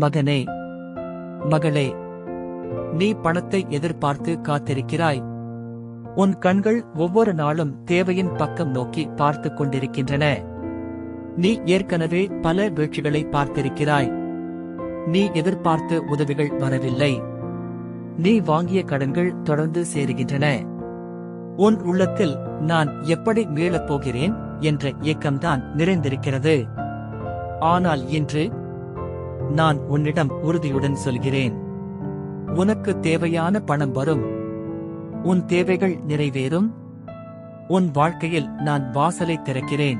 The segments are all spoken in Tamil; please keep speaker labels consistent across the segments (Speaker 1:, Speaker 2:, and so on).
Speaker 1: மகனே மகளே நீ பணத்தை எதிர்பார்த்து காத்திருக்கிறாய். உன் கண்கள் ஒவ்வொரு நாளும் தேவையின் பக்கம் நோக்கி பார்த்து கொண்டிருக்கின்றன. நீ ஏற்கனவே பல வீழ்ச்சிகளை பார்த்திருக்கிறாய். நீ எதிர்பார்த்த உதவிகள் வரவில்லை. நீ வாங்கிய கடன்கள் தொடர்ந்து சேருகின்றன. உன் உள்ளத்தில் நான் எப்படி மீளப் போகிறேன் என்ற ஏக்கம்தான் நிறைந்திருக்கிறது. ஆனால் இன்று நான் உன்னிடம் உறுதியுடன் சொல்கிறேன். உனக்கு தேவையான பணம் வரும். உன் தேவைகள் நிறைவேறும். உன் வாழ்க்கையில் நான் வாசலை திறக்கிறேன்.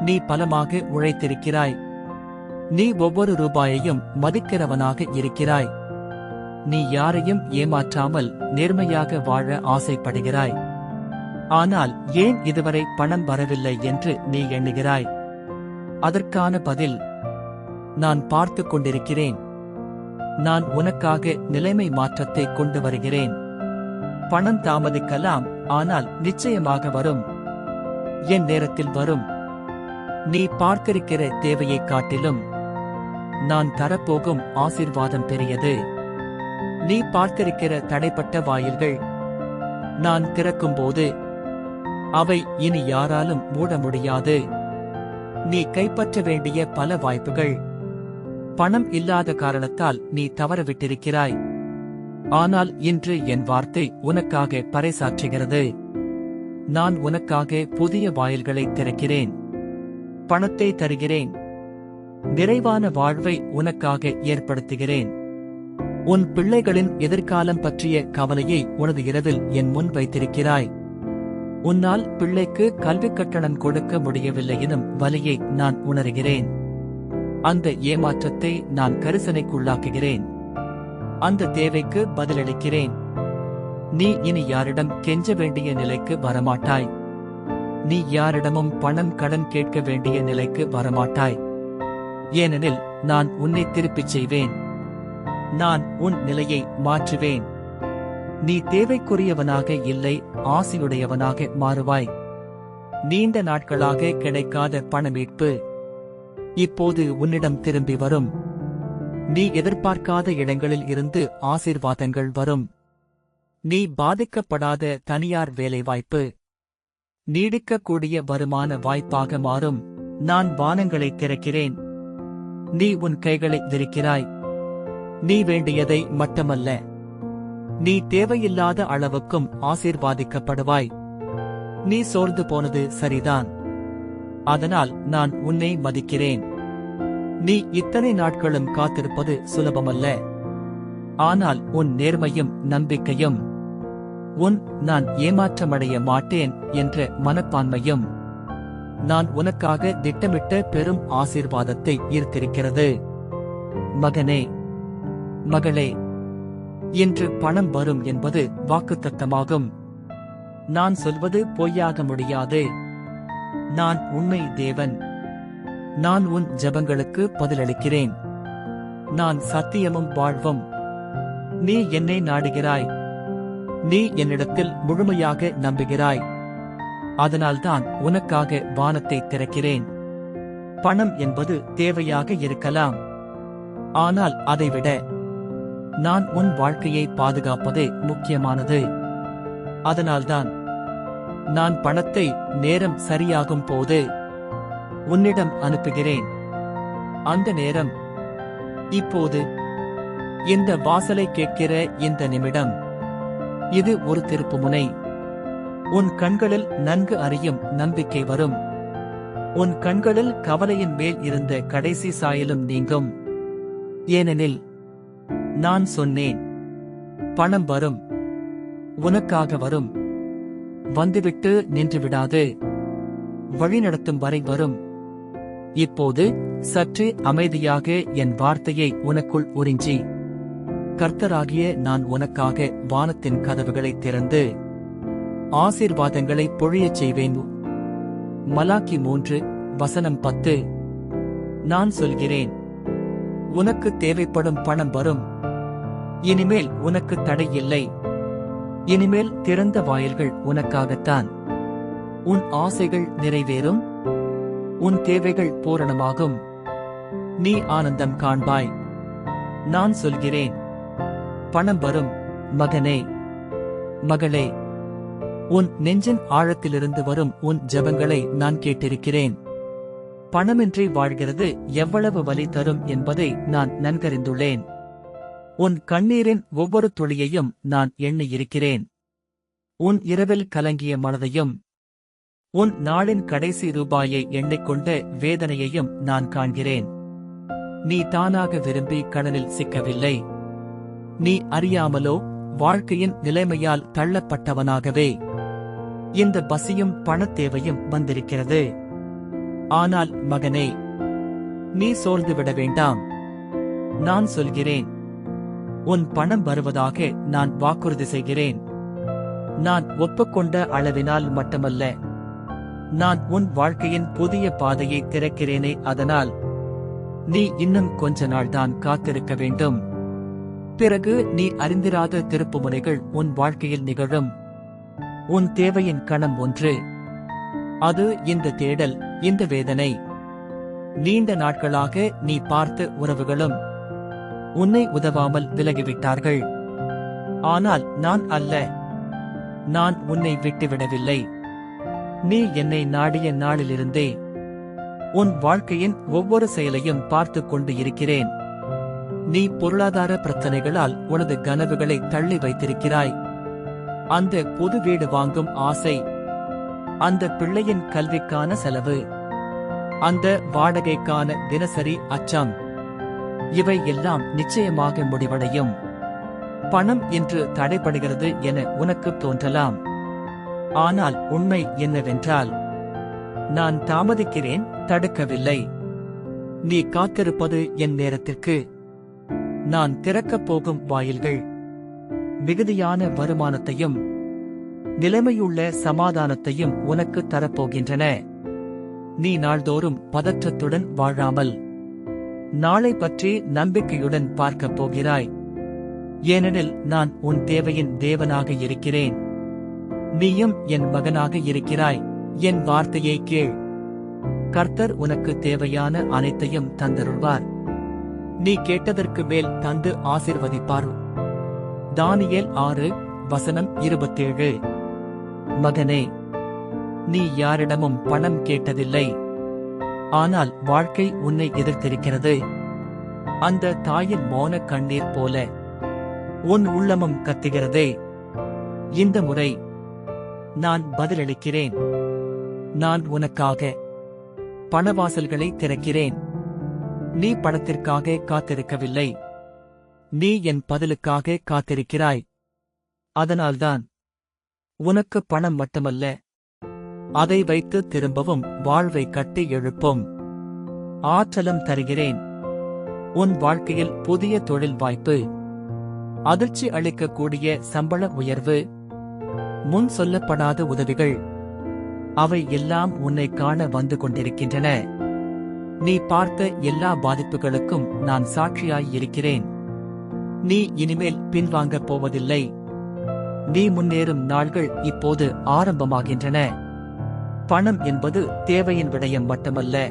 Speaker 1: நீ பலமாக உழைத்திருக்கிறாய். நீ ஒவ்வொரு ரூபாயையும் மதிக்கிறவனாக இருக்கிறாய். நீ யாரையும் ஏமாற்றாமல் நேர்மையாக வாழ ஆசைப்படுகிறாய். ஆனால் ஏன் இதுவரை பணம் வரவில்லை என்று நீ எண்ணுகிறாய்? அதற்கான பதில் நான் பார்த்துக் கொண்டிருக்கிறேன். நான் உனக்காக நிலைமை மாற்றத்தை கொண்டு வருகிறேன். பணம் தாமதிக்கலாம் ஆனால் நிச்சயமாக வரும். என் நேரத்தில் வரும். நீ பார்த்திருக்கிற தேவையைக் காட்டிலும் நான் தரப்போகும் ஆசீர்வாதம் பெரியது. நீ பார்த்திருக்கிற தடைப்பட்ட வாயில்கள் நான் திறக்கும்போது அவை இனி யாராலும் மூட முடியாது. நீ கைப்பற்ற வேண்டிய பல வாய்ப்புகள் பணம் இல்லாத காரணத்தால் நீ தவறவிட்டிருக்கிறாய். ஆனால் இன்று என் வார்த்தை உனக்காக பறைசாற்றுகிறது. நான் உனக்காக புதிய வாயில்களை திறக்கிறேன். பணத்தை தருகிறேன். நிறைவான வாழ்வை உனக்காக ஏற்படுத்துகிறேன். உன் பிள்ளைகளின் எதிர்காலம் பற்றிய கவலையை உனது இரவில் என் முன் வைத்திருக்கிறாய். உன்னால் பிள்ளைக்கு கல்விக் கட்டணம் கொடுக்க முடியவில்லை எனும் வலியை நான் உணர்கிறேன். அந்த ஏமாற்றத்தை நான் கரிசனைக்குள்ளாக்குகிறேன். அந்த தேவைக்கு பதிலளிக்கிறேன். நீ இனி யாரிடம் கெஞ்ச வேண்டிய நிலைக்கு வரமாட்டாய். நீ யாரிடமும் பணம் கடன் கேட்க வேண்டிய நிலைக்கு வரமாட்டாய். ஏனெனில் நான் உன்னை திருப்பிச் செய்வேன். நான் உன் நிலையை மாற்றுவேன். நீ தேவைக்குரியவனாக இல்லை ஆசையுடையவனாக மாறுவாய். நீண்ட நாட்களாக கிடைக்காத பணமீட்பு. இப்போது உன்னிடம் திரும்பி வரும். நீ எதிர்பார்க்காத இடங்களில் இருந்து ஆசீர்வாதங்கள் வரும். நீ பாதிக்கப்படாத தனியார் வேலைவாய்ப்பு. நீடிக்கக்கூடிய வருமான வாய்ப்பாக மாறும். நான் வானங்களை திறக்கிறேன். நீ உன் கைகளை விரிக்கிறாய். நீ வேண்டியதை மட்டுமல்ல. நீ தேவையில்லாத அளவுக்கும் ஆசீர்வாதிக்கப்படுவாய். நீ சோர்ந்து போனது சரிதான். அதனால் நான் உன்னை மதிக்கிறேன். நீ இத்தனை நாட்களும் காத்திருப்பது சுலபமல்ல. ஆனால் உன் நேர்மையும் நம்பிக்கையும் உன் நான் ஏமாற்றமடைய மாட்டேன் என்ற மனப்பான்மையும் நான் உனக்காக திட்டமிட்ட பெரும் ஆசீர்வாதத்தை ஈர்த்திருக்கிறது. மகனே மகளே இன்று பணம் வரும் என்பது வாக்குத்தத்தமாகும். நான் சொல்வது பொய்யாக முடியாது. நான் உண்மை தேவன். நான் உன் ஜபங்களுக்கு பதிலளிக்கிறேன். நான் சத்தியமும் வாழ்வும். நீ என்னை நாடுகிறாய். நீ என்னிடத்தில் முழுமையாக நம்புகிறாய். அதனால்தான் உனக்காக வானத்தை திறக்கிறேன். பணம் என்பது தேவையாக இருக்கலாம். ஆனால் அதைவிட நான் உன் வாழ்க்கையை பாதுகாப்பதே முக்கியமானது. அதனால்தான் நான் பணத்தை நேரம் சரியாகும் போது உன்னிடம் அனுப்புகிறேன். அந்த நேரம் இப்போது இந்த வாசலை கேட்கிற இந்த நிமிடம். இது ஒரு திருப்புமுனை. உன் கண்களில் நன்கு அறியும் நம்பிக்கை வரும். உன் கண்களில் கவலையின் மேல் இருந்த கடைசி சாயலும் நீங்கும். ஏனெனில் நான் சொன்னேன் பணம் வரும் உனக்காக வரும். வந்துவிட்டு நின்றுவிடாது. வழிநடத்தும் வரை வரும். இப்போது சற்று அமைதியாக என் வார்த்தையை உனக்குள் உறிஞ்சி. கர்த்தராகிய நான் உனக்காக வானத்தின் கதவுகளை திறந்து ஆசீர்வாதங்களை பொழியச் செய்வேன். மலாக்கி மூன்று வசனம் பத்து. நான் சொல்கிறேன் உனக்கு தேவைப்படும் பணம் வரும். இனிமேல் உனக்கு தடை இல்லை. இனிமேல் திறந்த வாயில்கள் உனக்காகத்தான். உன் ஆசைகள் நிறைவேறும். உன் தேவைகள் பூரணமாகும். நீ ஆனந்தம் காண்பாய். நான் சொல்கிறேன். பணம் வரும் மகனே. மகளே உன் நெஞ்சின் ஆழத்திலிருந்து வரும் உன் ஜெபங்களை நான் கேட்டிருக்கிறேன். பணமின்றி வாழ்கிறது எவ்வளவு வலி தரும் என்பதை நான் நன்கறிந்துள்ளேன். உன் கண்ணீரின் ஒவ்வொரு துளியையும் நான் எண்ணியிருக்கிறேன். உன் இரவில் கலங்கிய மனதையும் உன் நாளின் கடைசி ரூபாயை எண்ணிக்கொண்ட வேதனையையும் நான் காண்கிறேன். நீ தானாக விரும்பி கடலில் சிக்கவில்லை. நீ அறியாமலோ வாழ்க்கையின் நிலைமையால் தள்ளப்பட்டவனாகவே. இந்த பசியும் பணத்தேவையும் வந்திருக்கிறது. ஆனால் மகனே நீ சோர்ந்து விட வேண்டாம். நான் சொல்கிறேன் உன் பணம் வருவதாக நான் வாக்குறுதி செய்கிறேன். நான் ஒப்புக்கொண்ட அளவினால் மட்டுமல்ல. நான் உன் வாழ்க்கையின் புதிய பாதையை திறக்கிறேனே அதனால். நீ இன்னும் கொஞ்ச நாள்தான் காத்திருக்க வேண்டும். பிறகு நீ அறிந்திராத திருப்புமுனைகள் உன் வாழ்க்கையில் நிகழும். உன் தேவையின் கணம் ஒன்று. அது இந்த தேடல் இந்த வேதனை. நீண்ட நாட்களாக நீ பார்த்த உறவுகளும். உன்னை உதவாமல் விலகிவிட்டார்கள். ஆனால் நான் அல்ல. நான் உன்னை விட்டுவிடவில்லை. நீ என்னை நாடிய நாளிலிருந்தே உன் வாழ்க்கையின் ஒவ்வொரு செயலையும் பார்த்துக் கொண்டு இருக்கிறேன். நீ பொருளாதார பிரச்சனைகளால் உனது கனவுகளை தள்ளி வைத்திருக்கிறாய். அந்த புது வீடு வாங்கும் ஆசை அந்த பிள்ளையின் கல்விக்கான செலவு அந்த வாடகைக்கான தினசரி அச்சம். இவை எல்லாம் நிச்சயமாக முடிவடையும். பணம் இன்று தடைபடுகிறது என உனக்கு தோன்றலாம். ஆனால் உண்மை என்னவென்றால் நான் தாமதிக்கிறேன் தடுக்கவில்லை. நீ காத்திருப்பது என் நேரத்திற்கு. நான் திறக்கப் போகும் வாயில்கள். மிகுதியான வருமானத்தையும் நிலைமையுள்ள சமாதானத்தையும் உனக்கு தரப்போகின்றன. நீ நாள்தோறும் பதற்றத்துடன் வாழாமல் நாளை பற்றி நம்பிக்கையுடன் பார்க்கப் போகிறாய். ஏனெனில் நான் உன் தேவையின் தேவனாக இருக்கிறேன். நீயும் என் மகனாக இருக்கிறாய். என் வார்த்தையை கேள். கர்த்தர் உனக்கு தேவையான அனைத்தையும் தந்தருள்வார். நீ கேட்டதற்கு மேல் தந்து ஆசிர்வதிப்பார். தானியல் ஆறு வசனம் இருபத்தேழு. மகனே நீ யாரிடமும் பணம் கேட்டதில்லை. ஆனால் வாழ்க்கை உன்னை எதிர்த்திருக்கிறது. அந்த தாயின் மோன கண்ணீர் போல உன் உள்ளமும் கத்துகிறதே. இந்த முறை நான் பதிலளிக்கிறேன். நான் உனக்காக பணவாசல்களை திறக்கிறேன். நீ பணத்திற்காக காத்திருக்கவில்லை. நீ என் பதிலுக்காக காத்திருக்கிறாய். அதனால்தான் உனக்கு பணம் மட்டுமல்ல அதை வைத்து திரும்பவும் வாழ்வை கட்டி எழுப்பும். ஆற்றலும் தருகிறேன். உன் வாழ்க்கையில் புதிய தொழில் வாய்ப்பு. அதிர்ச்சி அளிக்கக்கூடிய சம்பள உயர்வு. முன் சொல்லப்படாத உதவிகள். அவை எல்லாம் உன்னை காண வந்து கொண்டிருக்கின்றன. நீ பார்த்த எல்லா பாதிப்புகளுக்கும் நான் சாட்சியாய் இருக்கிறேன். நீ இனிமேல் பின்வாங்கப் போவதில்லை. நீ முன்னேறும் நாள்கள் இப்போது ஆரம்பமாகின்றன. பணம் என்பது தேவையின் விடயம் மட்டுமல்ல.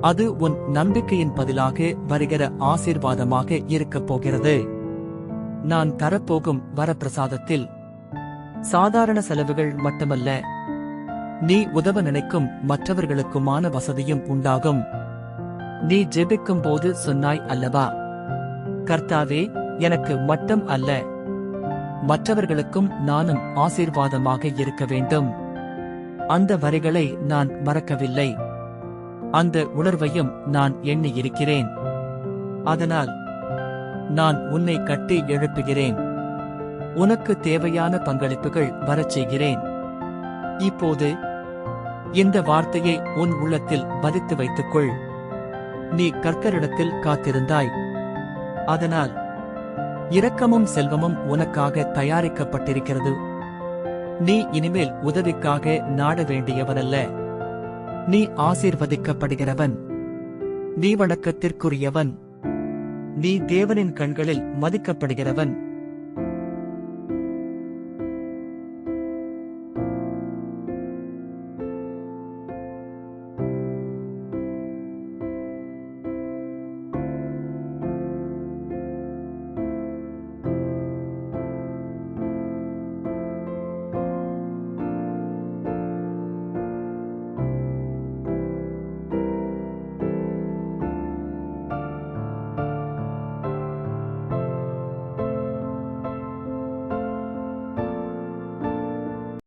Speaker 1: அது உன் நம்பிக்கையின் பதிலாக வருகிற ஆசீர்வாதமாக இருக்கப் போகிறது. நான் தரப்போகும் வரப்பிரசாதத்தில் சாதாரண செலவுகள் மட்டுமல்ல. நீ உதவ நினைக்கும் மற்றவர்களுக்குமான வசதியும் உண்டாகும். நீ ஜெபிக்கும் போது சொன்னாய் அல்லவா? கர்த்தாவே எனக்கு மட்டும் அல்ல. மற்றவர்களுக்கும் நானும் ஆசீர்வாதமாக இருக்க வேண்டும். அந்த வரிகளை நான் மறக்கவில்லை. அந்த உணர்வையும் நான் எண்ணியிருக்கிறேன். அதனால் நான் உன்னை கட்டி எழுப்புகிறேன். உனக்கு தேவையான பங்களிப்புகள் வரச் செய்கிறேன். இப்போது இந்த வார்த்தையை உன் உள்ளத்தில் பதித்து வைத்துக்கொள். நீ கர்த்தரிடத்தில் காத்திருந்தாய். அதனால் இரக்கமும் செல்வமும் உனக்காக தயாரிக்கப்பட்டிருக்கிறது. நீ இனிமேல் உதவிக்காக நாட வேண்டியவனல்ல நீ ஆசீர்வதிக்கப்படுகிறவன். நீ வணக்கத்திற்குரியவன். நீ தேவனின் கண்களில் மதிக்கப்படுகிறவன்.